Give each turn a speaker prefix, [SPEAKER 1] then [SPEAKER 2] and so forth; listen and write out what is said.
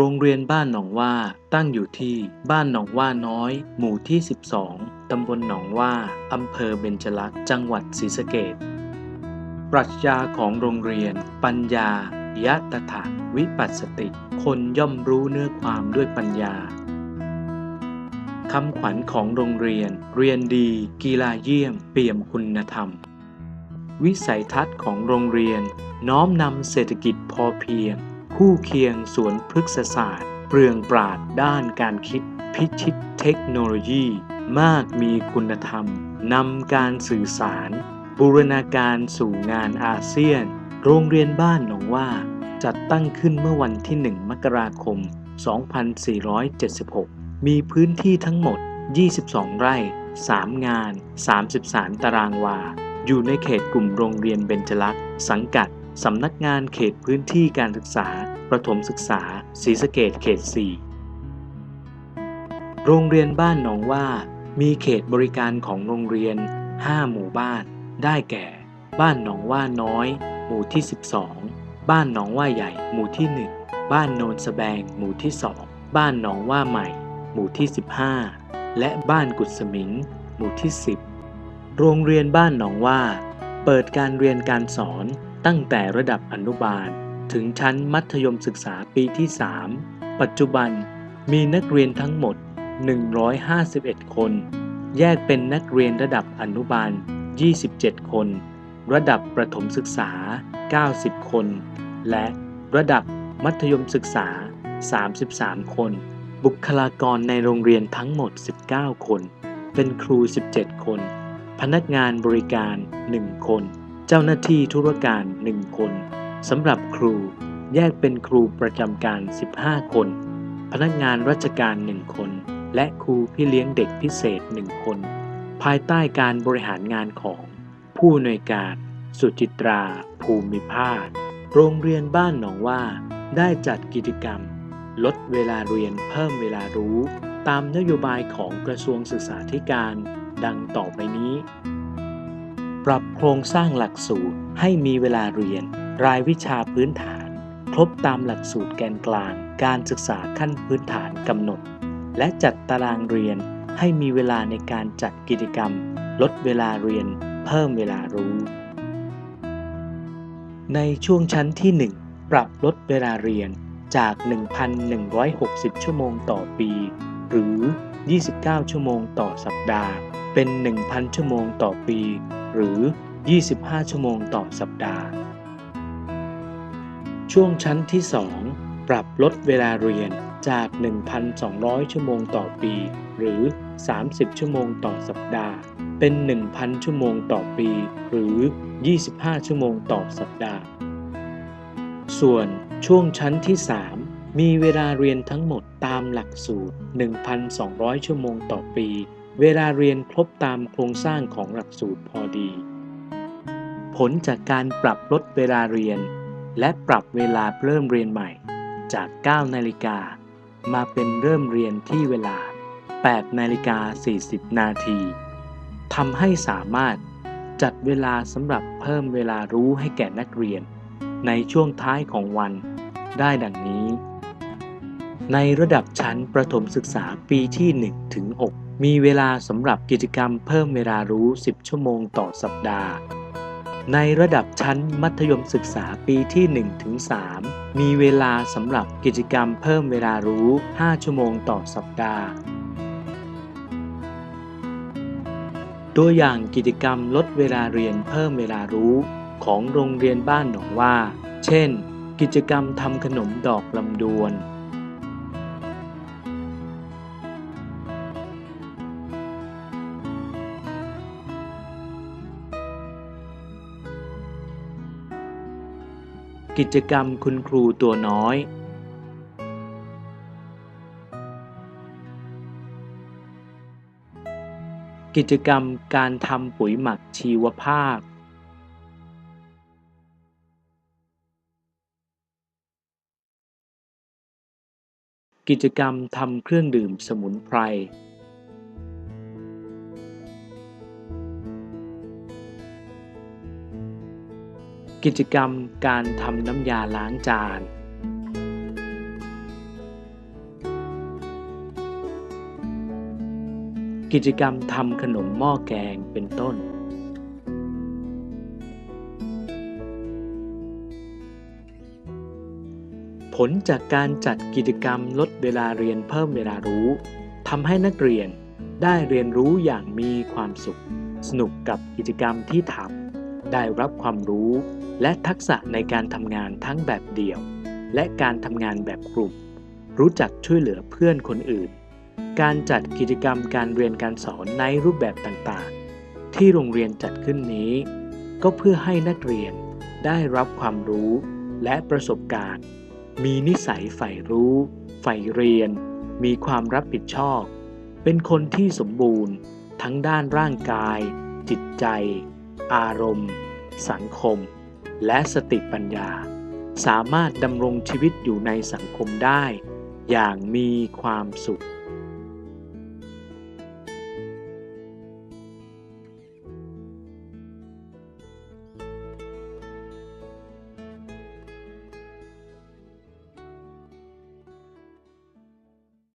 [SPEAKER 1] โรงเรียนบ้านหนองว่าตั้งอยู่ที่บ้านหนองว่าน้อย หมู่ที่ 12 ตำบลหนองว่า อำเภอเบญจลักษณ์จังหวัดศรีสะเกษปรัชญาของโรงเรียน ปัญญายะตถะวิปัสสติ คนย่อมรู้เนื้อความด้วยปัญญาคำขวัญของโรงเรียน เรียนดี กีฬาเยี่ยม เปี่ยมคุณธรรม วิสัยทัศน์ของโรงเรียน น้อมนำเศรษฐกิจพอเพียง คู่เคียงสวนพฤกษศาสตร์ เปลืองปราดด้านการคิดพิชิตเทคโนโลยี มากมีคุณธรรมนำการสื่อสาร บูรณาการสู่งานอาเซียน โรงเรียนบ้านหนองว่า จัดตั้งขึ้นเมื่อวันที่ 1 มกราคม 2476 มีพื้นที่ทั้งหมด 22 ไร่ 3 งาน 33 ตารางวา อยู่ในเขตกลุ่มโรงเรียนเบญจลักษณ์สังกัด สำนักงานเขตพื้นที่การศึกษา ประถมศึกษาศรีสะเกดเขต 4 โรงเรียนบ้านหนองว่า มีเขตบริการของโรงเรียน 5 หมู่บ้าน ได้แก่ บ้านหนองว่าน้อย หมู่ที่ 12 บ้านหนองว่าใหญ่ หมู่ที่ 1 บ้านโนนสแบง หมู่ที่ 2 บ้านหนองว่าใหม่ หมู่ที่ 15 และบ้านกุดสมิง หมู่ที่ 10 โรงเรียนบ้านหนองว่า เปิดการเรียนการสอน ตั้งแต่ระดับอนุบาล ถึงชั้นมัธยมศึกษาปีที่ 3 ปัจจุบันมีนักเรียนทั้งหมด 151 คน แยกเป็นนักเรียนระดับอนุบาล 27 คน ระดับประถมศึกษา 90 คน และระดับมัธยมศึกษา 33 คน บุคลากรในโรงเรียนทั้งหมด 19 คน เป็นครู 17 คน พนักงานบริการ 1 คน เจ้าหน้าที่ธุรการ 1 คนสำหรับครูแยกเป็นครูประจำการ 15 คน พนักงานราชการ 1 คน และครูพี่เลี้ยงเด็กพิเศษ 1 คน ภายใต้การบริหารงานของ ผู้อำนวยการ สุจิตรา ภูมิภาค โรงเรียนบ้านหนองว่า ได้จัดกิจกรรม ลดเวลาเรียนเพิ่มเวลารู้ ตามนโยบายของกระทรวงศึกษาธิการ ดังต่อไปนี้ ปรับโครงสร้างหลักสูตรให้มีเวลาเรียน รายวิชาพื้นฐาน ครบตามหลักสูตรแกนกลาง การศึกษาขั้นพื้นฐานกำหนด และจัดตารางเรียนให้มีเวลาในการจัดกิจกรรม ลดเวลาเรียน เพิ่มเวลารู้ ในช่วงชั้นที่ 1 ปรับลดเวลาเรียนจาก 1,160 ชั่วโมงต่อปี หรือ 29 ชั่วโมงต่อสัปดาห์ เป็น 1,000 ชั่วโมงต่อปี หรือ 25 ชั่วโมงต่อสัปดาห์ ช่วงชั้นที่ 2 ปรับลดเวลาเรียนจาก 1,200 ชั่วโมงต่อปี หรือ 30 ชั่วโมงต่อสัปดาห์ เป็น 1,000 ชั่วโมงต่อปี หรือ 25 ชั่วโมงต่อสัปดาห์ ส่วนช่วงชั้นที่ 3 มีเวลาเรียนทั้งหมดตามหลักสูตร 1,200 ชั่วโมงต่อปี เวลาเรียนครบตามโครงสร้างของหลักสูตรพอดี ผลจากการปรับลดเวลาเรียน และปรับเวลาเริ่มเรียนใหม่จาก 9 นาฬิกา มาเป็นเริ่มเรียนที่เวลา 8 นาฬิกา 40 นาทีทำให้สามารถจัดเวลาสำหรับเพิ่มเวลารู้ให้แก่นักเรียน ในช่วงท้ายของวันได้ดังนี้ ในระดับชั้นประถมศึกษาปีที่ 1 ถึง 6 มีเวลาสำหรับกิจกรรมเพิ่มเวลารู้ 10 ชั่วโมงต่อสัปดาห์ ในระดับชั้นมัธยมศึกษาปีที่1ถึง3มีเวลาสำหรับกิจกรรมเพิ่มเวลารู้ 5 ชั่วโมงต่อสัปดาห์ ตัวอย่างกิจกรรมลดเวลาเรียนเพิ่มเวลารู้ของโรงเรียนบ้านหนองว่า เช่น กิจกรรมทำขนมดอกลำดวน กิจกรรมคุณครูตัวน้อย กิจกรรมการทำปุ๋ยหมักชีวภาพ กิจกรรมทำเครื่องดื่มสมุนไพร กิจกรรมการทำน้ำยาล้างจานกิจกรรมทำขนมหม้อแกงเป็นต้น ผลจากการจัดกิจกรรมลดเวลาเรียนเพิ่มเวลารู้ทำให้นักเรียนได้เรียนรู้อย่างมีความสุข สนุกกับกิจกรรมที่ทำ ได้รับความรู้ และทักษะในการทำงานทั้งแบบเดี่ยว และการทำงานแบบกลุ่ม รู้จักช่วยเหลือเพื่อนคนอื่น การจัดกิจกรรมการเรียนการสอนในรูปแบบต่างๆ ที่โรงเรียนจัดขึ้นนี้ ก็เพื่อให้นักเรียนได้รับความรู้และประสบการณ์ มีนิสัยใฝ่รู้ใฝ่เรียน มีความรับผิดชอบ เป็นคนที่สมบูรณ์ ทั้งด้านร่างกาย จิตใจ อารมณ์ สังคม และสติปัญญา สามารถดำรงชีวิตอยู่ในสังคมได้ อย่างมีความสุข